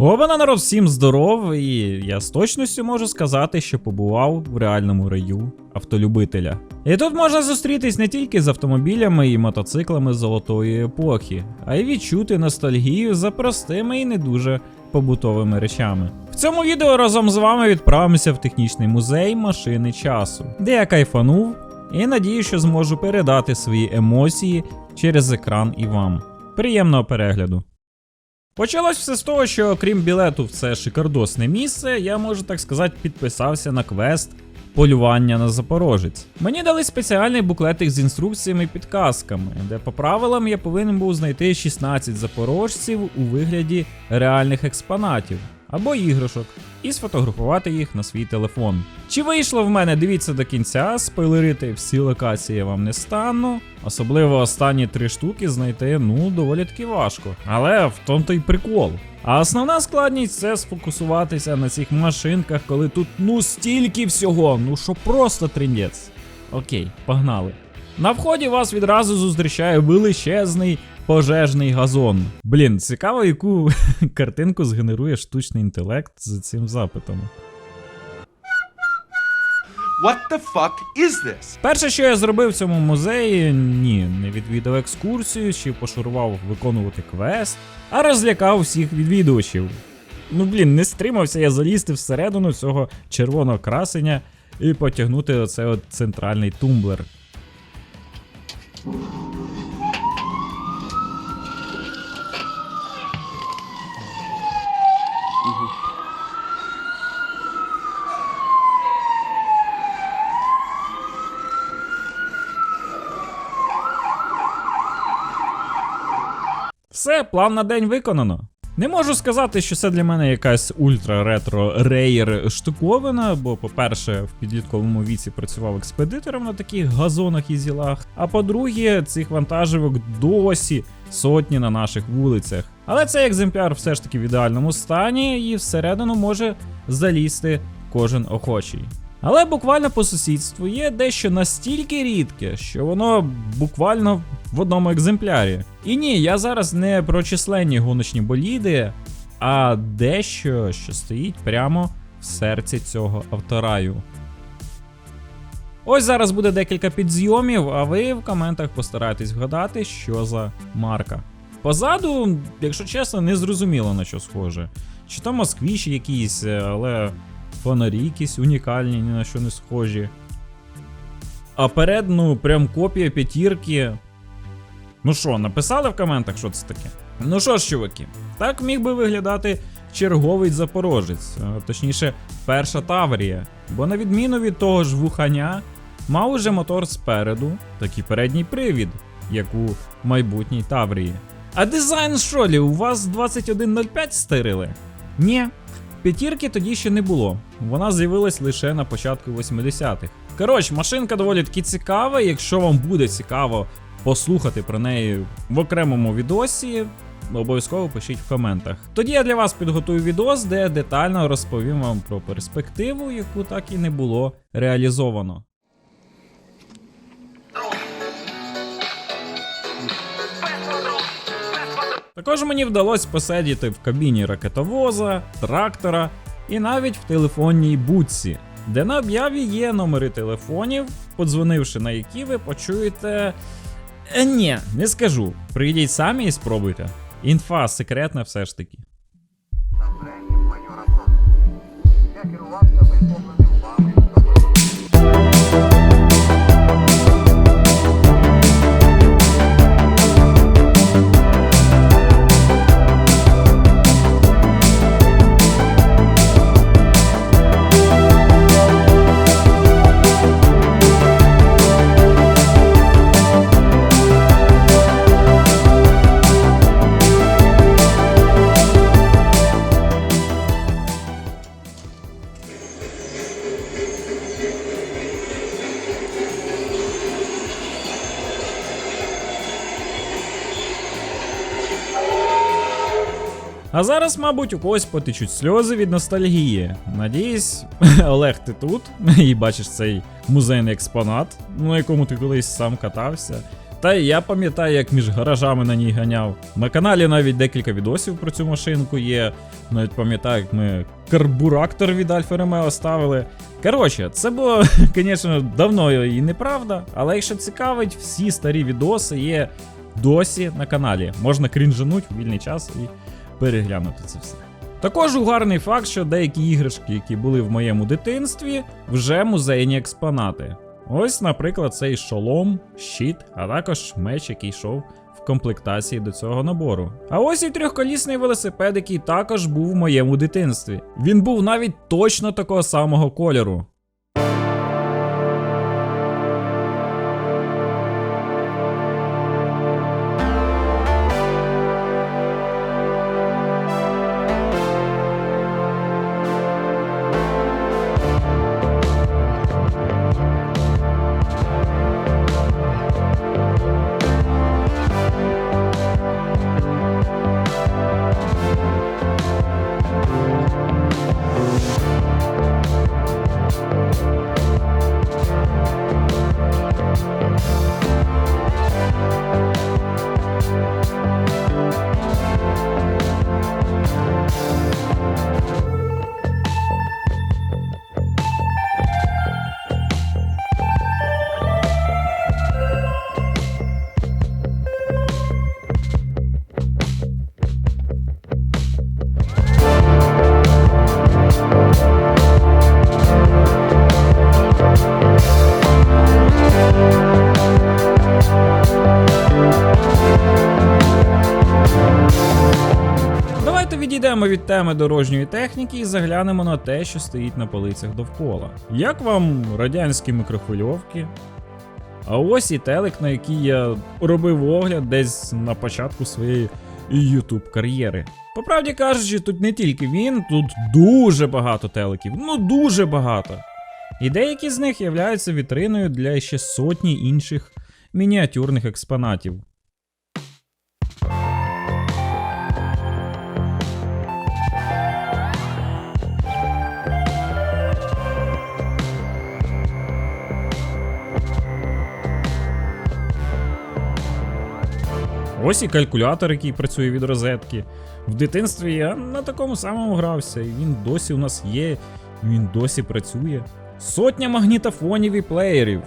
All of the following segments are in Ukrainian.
Обана народ, всім здоров, і я з точністю можу сказати, що побував в реальному раю автолюбителя. І тут можна зустрітись не тільки з автомобілями і мотоциклами золотої епохи, а й відчути ностальгію за простими і не дуже побутовими речами. В цьому відео разом з вами відправимося в технічний музей машини часу, де я кайфанув і надію, що зможу передати свої емоції через екран і вам. Приємного перегляду! Почалось все з того, що окрім білету в це шикардосне місце, я можу так сказати, підписався на квест полювання на запорожець. Мені дали спеціальний буклетик з інструкціями і підказками, де по правилам я повинен був знайти 16 запорожців у вигляді реальних експонатів або іграшок і сфотографувати їх на свій телефон. Чи вийшло в мене, дивіться до кінця, спойлерити всі локації я вам не стану. Особливо останні три штуки знайти ну доволі таки важко. Але в тому то й прикол. А основна складність це сфокусуватися на цих машинках, коли тут ну стільки всього, ну що просто трендець. Окей, погнали. На вході вас відразу зустрічає величезний пожежний газон. Блін, цікаво, яку картинку згенерує штучний інтелект з цим запитом. What the fuck is this? Перше, що я зробив в цьому музеї, ні, не відвідав екскурсію чи пошурував виконувати квест, а розлякав всіх відвідувачів. Ну блін, не стримався я залізти всередину цього червоного красення і потягнути оцей от центральний тумблер. Все, план на день виконано. Не можу сказати, що це для мене якась ультра ретро рейер штуковина, бо, по-перше, в підлітковому віці працював експедитором на таких газонах і зілах. А по-друге, цих вантажівок досі сотні на наших вулицях. Але цей екземпляр все ж таки в ідеальному стані і всередину може залізти кожен охочий. Але буквально по сусідству є дещо настільки рідке, що воно буквально в одному екземплярі. І ні, я зараз не про численні гоночні боліди, а дещо, що стоїть прямо в серці цього автораю. Ось зараз буде декілька підзйомів, а ви в коментах постарайтесь вгадати, що за марка. Позаду, якщо чесно, не зрозуміло на що схоже. Чи то москвіч якийсь, е, але фонарі якісь унікальні, ні на що не схожі. А перед, ну, прям копія п'ятірки. Ну що, написали в коментах, що це таке? Ну що ж, чуваки, так міг би виглядати черговий запорожець, точніше, перша Таврія. Бо на відміну від того ж вуханя, мав уже мотор спереду, так і передній привід, як у майбутній Таврії. А дизайн що лі, у вас 2105 стирили? Ні, П'ятірки тоді ще не було. Вона з'явилась лише на початку 80-х. Коротше, машинка доволі таки цікава. Якщо вам буде цікаво послухати про неї в окремому відосі, обов'язково пишіть в коментах. Тоді я для вас підготую відос, де детально розповім вам про перспективу, яку так і не було реалізовано. Також мені вдалося посидіти в кабіні ракетовоза, трактора і навіть в телефонній будці, де на об'яві є номери телефонів, подзвонивши на які ви почуєте. Е, ні, не скажу. Прийдіть самі і спробуйте. Інфа секретна все ж таки. Я керувався висловленим А зараз, мабуть, у когось потечуть сльози від ностальгії. Надіюсь, Олег, ти тут і бачиш цей музейний експонат, на якому ти колись сам катався. Та й я пам'ятаю, як між гаражами на ній ганяв. На каналі навіть декілька відосів про цю машинку є. Навіть пам'ятаю, як ми карбурактор від Альфа Ромео ставили. Коротше, це було, звісно, давно і неправда, але якщо цікавить, всі старі відоси є досі на каналі. Можна крінжануть в вільний час і переглянути це все. Також угарний факт, що деякі іграшки, які були в моєму дитинстві, вже музейні експонати. Ось, наприклад, цей шолом, щит, а також меч, який йшов в комплектації до цього набору. А ось і трьохколісний велосипед, який також був в моєму дитинстві. Він був навіть точно такого самого кольору. Відійдемо від теми дорожньої техніки і заглянемо на те, що стоїть на полицях довкола. Як вам радянські мікрохвильовки? А ось і телек, на який я робив огляд десь на початку своєї YouTube кар'єри. По правді кажучи, тут не тільки він, тут дуже багато телеків, ну дуже багато. І деякі з них являються вітриною для ще сотні інших мініатюрних експонатів. Ось і калькулятор, який працює від розетки. В дитинстві я на такому самому грався, і він досі у нас є, і він досі працює. Сотня магнітофонів і плеєрів.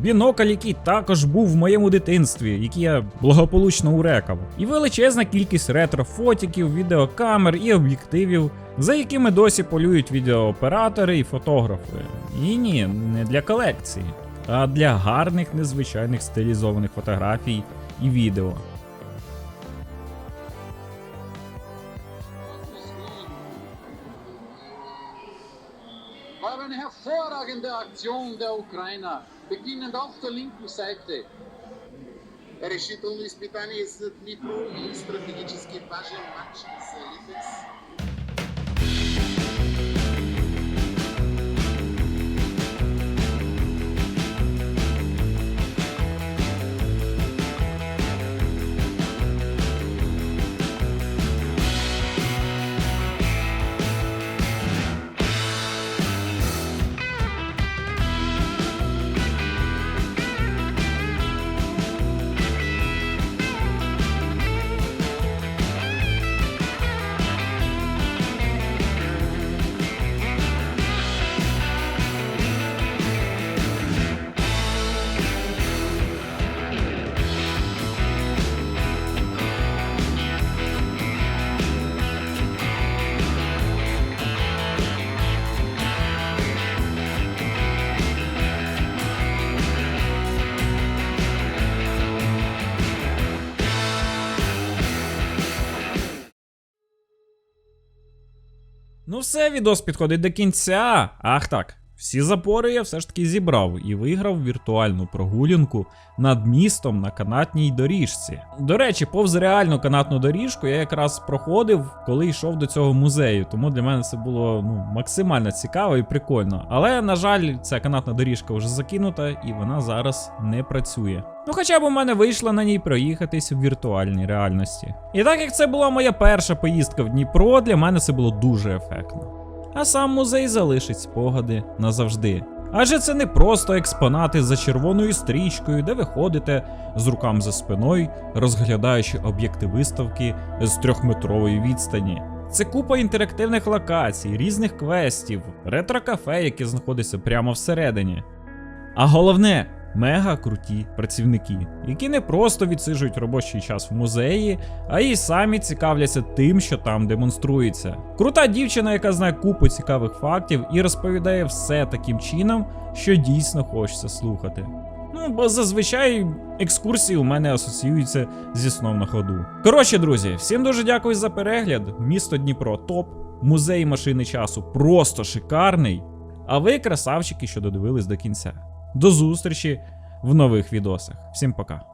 Бінокль, який також був в моєму дитинстві, який я благополучно урекав. І величезна кількість ретро-фотіків, відеокамер і об'єктивів, за якими досі полюють відеооператори і фотографи. І ні, не для колекції, а для гарних незвичайних стилізованих фотографій і відео. war eine hervorragende Aktion der Ukrainer, стратегически важен матч с Липец. Ну все, відос підходить до кінця. Ах так. Всі запори я все ж таки зібрав і виграв віртуальну прогулянку над містом на канатній доріжці. До речі, повз реальну канатну доріжку я якраз проходив, коли йшов до цього музею, тому для мене це було ну, максимально цікаво і прикольно. Але, на жаль, ця канатна доріжка вже закинута і вона зараз не працює. Ну, хоча б у мене вийшло на ній проїхатись в віртуальній реальності. І так як це була моя перша поїздка в Дніпро, для мене це було дуже ефектно. А сам музей залишить спогади назавжди. Адже це не просто експонати за червоною стрічкою, де ви ходите з руками за спиною, розглядаючи об'єкти виставки з трьохметрової відстані. Це купа інтерактивних локацій, різних квестів, ретро-кафе, яке знаходиться прямо всередині. А головне, мега круті працівники, які не просто відсиджують робочий час в музеї, а й самі цікавляться тим, що там демонструється. Крута дівчина, яка знає купу цікавих фактів і розповідає все таким чином, що дійсно хочеться слухати. Ну, бо зазвичай екскурсії у мене асоціюються зі сном на ходу. Коротше, друзі, всім дуже дякую за перегляд. Місто Дніпро топ, музей машини часу просто шикарний. А ви красавчики, що додивились до кінця. До зустрічі в нових відосах. Всім пока.